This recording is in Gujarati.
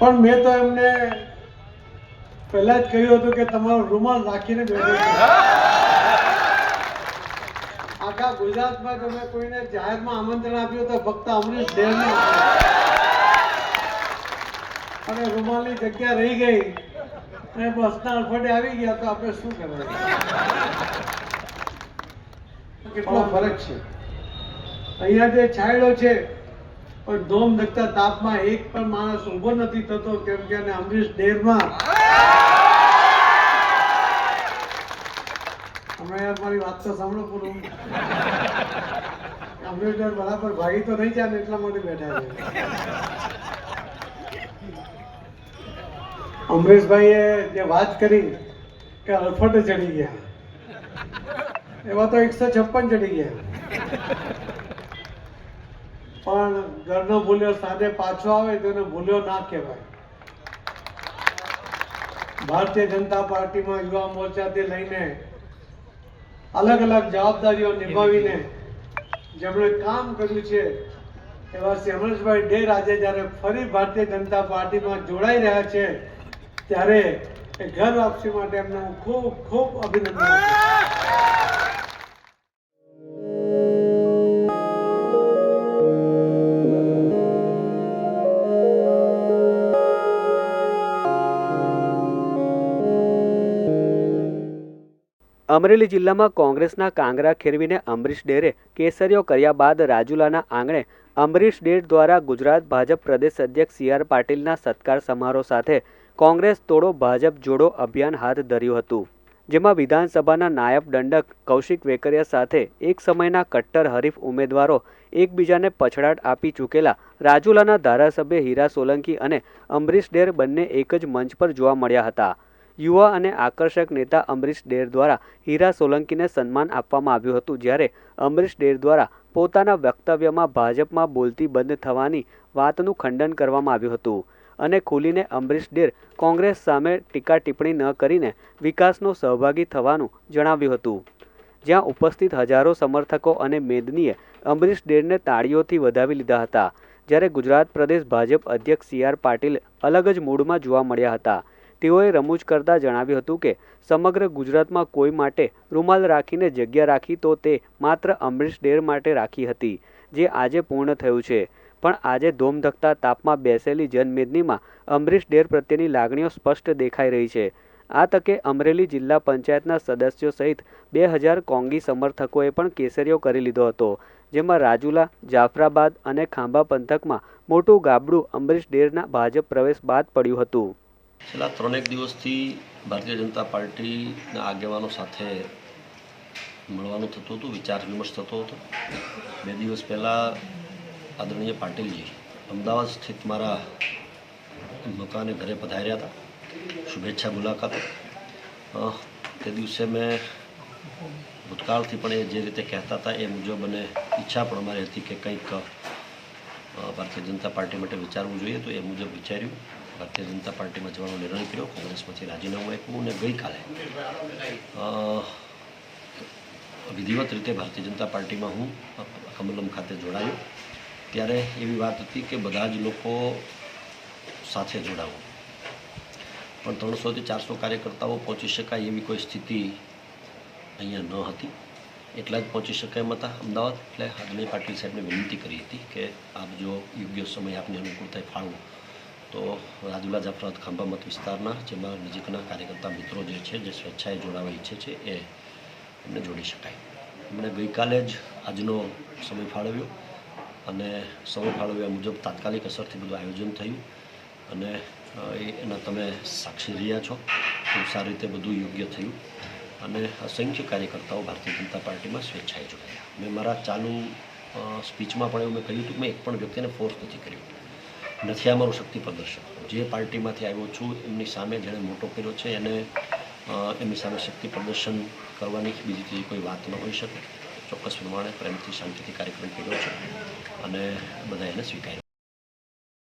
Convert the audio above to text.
પણ મેં તો એમને પહેલા જ કહ્યું હતું કે તમારો રૂમાલ રાખીને બેઠો આખા ગુજરાતમાં તમે કોઈને જાહેરમાં આમંત્રણ આપ્યું તો ફક્ત અમરીશ ડેરને અને રૂમાલની જગ્યા રહી ગઈ. અને બસના અડફડે આવી ગયા તો આપણે શું કરવાનું? કેટલો ફરક છે? અહીંયા જે છાંયડો છે પણ ધોમ ધકતા તાપમાં એક પણ માણસ ઊભો નથી થતો, કેમ કે અને અમરીશ ડેરમાં. હમણાં યાર મારી વાત તો સાંભળો પૂરું. અમરીશ ડેર બરાબર ભાગી તો નહીં જાય એટલા માટે બેઠા છે. અમરીશભાઈએ જે વાત કરી કે અલફટ ચડી ગયા. એવા તો એકસો છપ્પન ચડી ગયા. પણ ઘરનો ભૂલ્યો સાંજે પાછો આવે તેને ભૂલ્યો ના કહેવાય. ભારતીય જનતા પાર્ટીમાં યુવા મોરચાથી લઈને અલગ અલગ જવાબદારીઓ નિભાવીને જેમણે કામ કર્યું છે, એવા શ્રી ડે આજે જ્યારે ફરી ભારતીય જનતા પાર્ટીમાં જોડાઈ રહ્યા છે, ત્યારે એ ઘર વાપસી માટે એમને હું ખૂબ ખૂબ અભિનંદન. અમરેલી જિલ્લામાં કોંગ્રેસના કાંગરા ખેરવીને અમરીશ ડેરે કેસરીઓ કર્યા બાદ રાજુલાના આંગણે અમરીશ ડેર દ્વારા ગુજરાત ભાજપ પ્રદેશ અધ્યક્ષ સી આર પાટીલના સત્કાર સમારોહ સાથે કોંગ્રેસ તોડો ભાજપ જોડો અભિયાન હાથ ધર્યું હતું. જેમાં વિધાનસભાના નાયબ દંડક કૌશિક વેકરિયા સાથે એક સમયના કટ્ટર હરીફ ઉમેદવારો એકબીજાને પછડાટ આપી ચૂકેલા રાજુલાના ધારાસભ્ય હીરા સોલંકી અને અમરીશ ડેર બંને એક જ મંચ પર જોવા મળ્યા હતા. યુવા અને આકર્ષક નેતા અમરીશ ડેર દ્વારા હીરા સોલંકીને સન્માન આપવામાં આવ્યું હતું, જ્યારે અમરીશ ડેર દ્વારા પોતાના વક્તવ્યમાં ભાજપમાં બોલતી બંધ થવાની વાતનું ખંડન કરવામાં આવ્યું હતું અને ખુલીને અમરીશ ડેર કોંગ્રેસ સામે ટીકા ટિપ્પણી ન કરીને વિકાસનો સહભાગી થવાનું જણાવ્યું હતું. જ્યાં ઉપસ્થિત હજારો સમર્થકો અને મેદનીએ અમરીશ ડેરને તાળીઓથી વધાવી લીધા હતા, જ્યારે ગુજરાત પ્રદેશ ભાજપ અધ્યક્ષ સી આર પાટીલ અલગ જ મૂડમાં જોવા મળ્યા હતા. તેઓએ રમૂજ કરતા જણાવ્યું હતું કે, સમગ્ર ગુજરાતમાં કોઈ માટે રૂમાલ રાખીને જગ્યા રાખી તો તે માત્ર અમરીશ ડેર માટે રાખી હતી, જે આજે પૂર્ણ થયું છે. પણ આજે ધોમધકતા તાપમાં બેસેલી જનમેદનીમાં અમરીશ ડેર પ્રત્યેની લાગણીઓ સ્પષ્ટ દેખાઈ રહી છે. આ તકે અમરેલી જિલ્લા પંચાયતના સદસ્યો સહિત બે હજાર કોંગી સમર્થકોએ પણ કેસરીઓ કરી લીધો હતો, જેમાં રાજુલા, જાફરાબાદ અને ખાંભા પંથકમાં મોટું ગાબડું અમરીશ ડેરના ભાજપ પ્રવેશ બાદ પડ્યું હતું. છેલ્લા ત્રણેક દિવસથી ભારતીય જનતા પાર્ટીના આગેવાનો સાથે મળવાનું થતું હતું, વિચાર વિમર્શ થતો હતો. બે દિવસ પહેલાં આદરણીય પાટીલજી અમદાવાદ સ્થિત મારા મકાને ઘરે પધાર્યા હતા. શુભેચ્છા મુલાકાત. તે દિવસે મેં ભૂતકાળથી પણ એ જે રીતે કહેતા હતા એ મુજબ અને ઈચ્છા પણ અમારી હતી કે કંઈક ભારતીય જનતા પાર્ટી માટે વિચારવું જોઈએ તો એ મુજબ વિચાર્યું. ભારતીય જનતા પાર્ટીમાં જવાનો નિર્ણય કર્યો. કોંગ્રેસમાંથી રાજીનામું આપ્યું અને ગઈકાલે વિધિવત રીતે ભારતીય જનતા પાર્ટીમાં હું કમલમ ખાતે જોડાયો. ત્યારે એવી વાત હતી કે બધા જ લોકો સાથે જોડાવું પણ ત્રણસોથી ચારસો કાર્યકર્તાઓ પહોંચી શકાય એવી કોઈ સ્થિતિ અહીંયા ન હતી. એટલા જ પહોંચી શકાય એમ હતા. અમદાવાદ એટલે આદરણીય પાટીલ સાહેબને વિનંતી કરી હતી કે આપ જો યોગ્ય સમય આપની અનુકૂળતાએ ફાળવો. તો રાજુલા જાફરાત ખાંભામત વિસ્તારના, જેમાં નજીકના કાર્યકર્તા મિત્રો જે છે, જે સ્વેચ્છાએ જોડાવા ઈચ્છે છે, એ એમને જોડી શકાય. એમણે ગઈકાલે જ આજનો સમય ફાળવ્યો અને સમય ફાળવ્યા મુજબ તાત્કાલિક અસરથી બધું આયોજન થયું અને એના તમે સાક્ષી રહ્યા છો. ખૂબ સારી રીતે બધું યોગ્ય થયું અને અસંખ્ય કાર્યકર્તાઓ ભારતીય જનતા પાર્ટીમાં સ્વેચ્છાએ જોડાયા. મેં મારા ચાલુ સ્પીચમાં પણ એવું મેં કહ્યું હતું, મેં એક પણ વ્યક્તિને ફોર્સ નથી કર્યો. નથી આ મારું શક્તિ પ્રદર્શન. જે પાર્ટીમાંથી આવ્યો છું, એમની સામે જેણે મોટો કર્યો છે, એને એમની સામે શક્તિ પ્રદર્શન કરવાની બીજી ત્રીજી કોઈ વાત ન હોઈ શકે. ચોક્કસ પ્રમાણે પ્રેમથી શાંતિથી કાર્યક્રમ કર્યો છે અને બધા એને સ્વીકાર્યો.